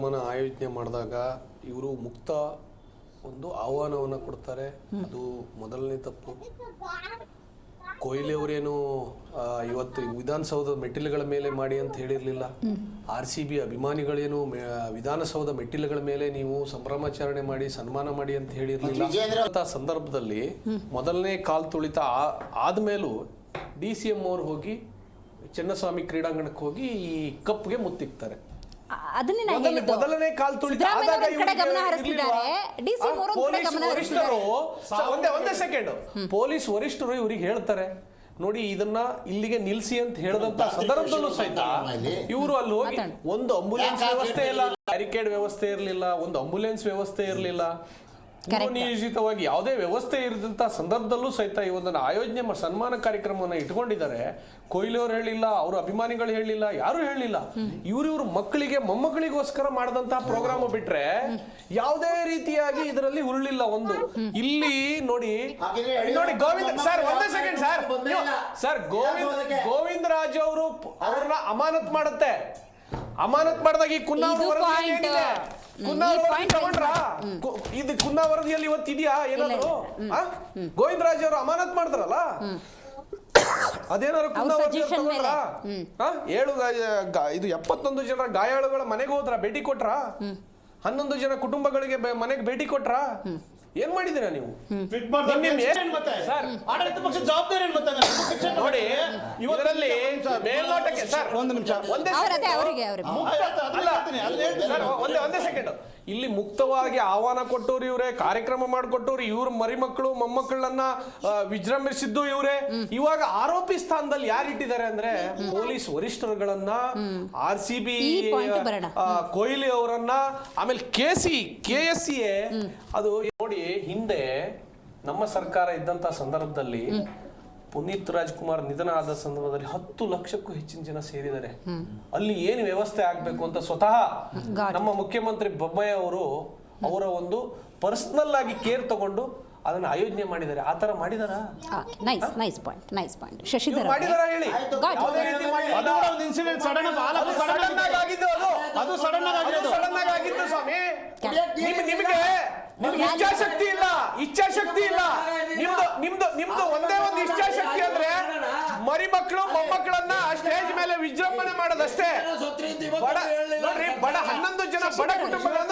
ಕಾರ್ಯಕ್ರಮನ ಆಯೋಜನೆ ಮಾಡಿದಾಗ ಇವರು ಮುಕ್ತ ಒಂದು ಆಹ್ವಾನವನ್ನು ಕೊಡ್ತಾರೆ. ಅದು ಮೊದಲನೇ ತಪ್ಪು. ಕೊಹ್ಲಿ ಅವರೇನು ಇವತ್ತು ವಿಧಾನಸೌಧ ಮೆಟ್ಟಿಲುಗಳ ಮೇಲೆ ಮಾಡಿ ಅಂತ ಹೇಳಿರಲಿಲ್ಲ. ಆರ್ ಸಿ ಬಿ ಅಭಿಮಾನಿಗಳೇನು ವಿಧಾನಸೌಧ ಮೆಟ್ಟಿಲುಗಳ ಮೇಲೆ ನೀವು ಸಂಭ್ರಮಾಚರಣೆ ಮಾಡಿ ಸನ್ಮಾನ ಮಾಡಿ ಅಂತ ಹೇಳಿರಲಿಲ್ಲ. ಅಂತ ಸಂದರ್ಭದಲ್ಲಿ ಮೊದಲನೇ ಕಾಲ್ ತುಳಿತ ಆ- ಆದ್ಮೇಲೂ ಡಿ ಸಿ ಎಂ ಅವ್ರು ಹೋಗಿ ಚಿನ್ನಸ್ವಾಮಿ ಕ್ರೀಡಾಂಗಣಕ್ಕೆ ಹೋಗಿ ಈ ಕಪ್ಗೆ ಮುತ್ತಿಕ್ತಾರೆ. ಅದನ್ನೇ ನಾನು ಹೇಳಿದ್ದು. ಮೊದಲನೇ ಕಾಲ್ ತುಳಿತ ಆದಾಗ ಅವ್ರ ಕಡೆ ಗಮನ ಹರಿಸಿದ್ದಾರೆ ಡಿಸಿ ಡಿ ಸಿ ಆ, ಮೂರು ಕಡೆ ಪೊಲೀಸ್ ಗಮನ ಸ- ಒಂದೇ ಒಂದೇ ಸೆಕೆಂಡ್. ಪೊಲೀಸ್ ವರಿಷ್ಠರು ಇವರಿಗೆ ಹೇಳ್ತಾರೆ ನೋಡಿ ಇದನ್ನ ಇಲ್ಲಿಗೆ ನಿಲ್ಸಿ ಅಂತ ಹೇಳದಂತ ಸಂದರ್ಭದಲ್ಲೂ ಸಹಿತ ಇವರು ಅಲ್ಲಿ ಹೋಗಿ ಒಂದು ಅಂಬುಲೆನ್ಸ್ ವ್ಯವಸ್ಥೆ ಇಲ್ಲ ಬ್ಯಾರಿಕೇಡ್ ವ್ಯವಸ್ಥೆ ಇರಲಿಲ್ಲ ಒಂದು ಅಂಬುಲೆನ್ಸ್ ವ್ಯವಸ್ಥೆ ಇರಲಿಲ್ಲ. ನಿಯೋಜಿತವಾಗಿ ಯಾವುದೇ ವ್ಯವಸ್ಥೆ ಇರದಂತ ಸಂದರ್ಭದಲ್ಲೂ ಸಹಿತ ಈ ಒಂದನ್ನು ಆಯೋಜನೆ ಸನ್ಮಾನ ಕಾರ್ಯಕ್ರಮವನ್ನು ಇಟ್ಕೊಂಡಿದ್ದಾರೆ ಕೊಹ್ಲಿ ಅವ್ರು ಹೇಳಿಲ್ಲ ಅವರು ಅಭಿಮಾನಿಗಳು ಹೇಳಿಲ್ಲ ಯಾರು ಹೇಳಿಲ್ಲ. ಇವ್ರ ಇವ್ರ ಮಕ್ಕಳಿಗೆ ಮೊಮ್ಮಕ್ಕಳಿಗೋಸ್ಕರ ಮಾಡಿದಂತಹ ಪ್ರೋಗ್ರಾಮ್ ಬಿಟ್ರೆ ಯಾವುದೇ ರೀತಿಯಾಗಿ ಇದರಲ್ಲಿ ಉರುಳಿಲ್ಲ ಒಂದು. ಇಲ್ಲಿ ನೋಡಿ ನೋಡಿ ಗೋವಿಂದ ಸರ್ ಒಂದೇ second sir. Sir Govinda. Govinda Raj ಅವರು ಅವ್ರನ್ನ ಅಮಾನತ್ ಮಾಡುತ್ತೆ. ಅಮಾನತ್ ಮಾಡಿದಾಗ ಈ ಕುನ್ನಾ ಇದು ಕುನ್ನಾ ವರದಿಯಲ್ಲಿ ಇವತ್ತು ಇದೆಯಾ ಏನಾದ್ರು? ಆ? ಗೋವಿಂದ ರಾಜ್ ಅವರು ಅಮಾನತ್ ಮಾಡಿದ್ರಲ್ಲ ಅದೇನಾದ್ರು ಕುನ್ನಾ ವರದಿ? ಏಳು ಇದು ಎಪ್ಪತ್ತೊಂದು ಜನ ಗಾಯಾಳುಗಳ ಮನೆಗೆ ಹೋದ್ರ? ಭೇಟಿ ಕೊಟ್ರ? ಹನ್ನೊಂದು ಜನ ಕುಟುಂಬಗಳಿಗೆ ಮನೆಗೆ ಭೇಟಿ ಕೊಟ್ರಾ? ಏನ್ ಮಾಡಿದೀರಾ ನೀವು. ನಿಮ್- ಏನ್ ಮತ್ತೆ? ಸರ್. ಆಡಳಿತ ಪಕ್ಷ ಜವಾಬ್ದಾರಿ ಏನ್ ನೋಡಿ ಇವರಲ್ಲಿ ಮೇಲ್ನೋಟಕ್ಕೆ ಸರ್ ಒಂದು ನಿಮಿಷ. ಒಂದೇ ಒಂದೇ ಒಂದೇ ಸೆಕೆಂಡ್ ಇಲ್ಲಿ ಮುಕ್ತವಾಗಿ ಆಹ್ವಾನ ಕೊಟ್ಟವ್ರು ಇವರೇ ಕಾರ್ಯಕ್ರಮ ಮಾಡಿಕೊಟ್ಟವ್ರು ಇವ್ರ ಮರಿಮಕ್ಕಳು ಮೊಮ್ಮಕ್ಕಳನ್ನ ವಿಜೃಂಭಿಸಿದ್ದು ಇವರೇ. ಇವಾಗ ಆರೋಪಿ ಸ್ಥಾನದಲ್ಲಿ ಯಾರು ಇಟ್ಟಿದ್ದಾರೆ ಅಂದ್ರೆ ಪೊಲೀಸ್ ವರಿಷ್ಠರುಗಳನ್ನ ಆರ್ ಸಿ ಬಿ ಈ point ಬರೋಣ. ಕೊಹ್ಲಿ ಅವರನ್ನ ಆಮೇಲೆ K C K S C ಅದು ನೋಡಿ ಹಿಂದೆ ನಮ್ಮ ಸರ್ಕಾರ ಇದ್ದಂತ ಸಂದರ್ಭದಲ್ಲಿ ಪುನೀತ್ ರಾಜ್ಕುಮಾರ್ ನಿಧನ ಆದ ಸಂದರ್ಭದಲ್ಲಿ ಹತ್ತು ಲಕ್ಷಕ್ಕೂ ಹೆಚ್ಚಿನ ಜನ ಸೇರಿದ್ದಾರೆ. ಅಲ್ಲಿ ಏನು ವ್ಯವಸ್ಥೆ ಆಗ್ಬೇಕು ಅಂತ ಸ್ವತಃ ನಮ್ಮ ಮುಖ್ಯಮಂತ್ರಿ ಬೊಬ್ಬಯ್ಯ ಅವರು ಅವರ ಒಂದು ಪರ್ಸನಲ್ ಆಗಿ ಕೇರ್ ತಗೊಂಡು ಅದನ್ನ ಆಯೋಜನೆ ಮಾಡಿದ್ದಾರೆ. ಆ ತರ ಮಾಡಿದಾರ? Nice nice point nice point Shashidhar. ಮಾಡಿದಾರ ಹೇಳಿ? ಯಾವುದೇ ರೀತಿ ಮಾಡಿಲ್ಲ. ಅದು ಒಂದು ಇನ್ಸಿಡೆಂಟ್ ಸಡನ್ ಅದು ಸಡನ್ ಆಗಿ ಆಗಿದ್ದು ಅದು. ಅದು ಸಡನ್ ಆಗಿ ಆಗಿದ್ದು. ಸಡನ್ ಆಗಿ ಆಗಿದ್ದು ಸ್ವಾಮಿ. ನಿಮಗೆ ನಿಮ್ಗೆ ಇಚ್ಛಾಶಕ್ತಿ ಇಲ್ಲ. ಇಚ್ಛಾಶಕ್ತಿ ಇಲ್ಲ. ನಿಮ್ದು ನಿಮ್ದು ನಿಮ್ದು ಒಂದೇ ಒಂದು ಇಚ್ಛಾಶಕ್ತಿ ಅಂದ್ರೆ ಮರಿ ಮಕ್ಕಳು ಮೊಮ್ಮಕ್ಕಳನ್ನ ಸ್ಟೇಜ್ ಮೇಲೆ ವಿಜೃಂಭಣೆ ಮಾಡೋದಷ್ಟೇ. ಬಡ ನೋಡ್ರಿ ಬಡ ಹನ್ನೊಂದು ಜನ ಬಡ ಕುಟುಂಬಗಳನ್ನ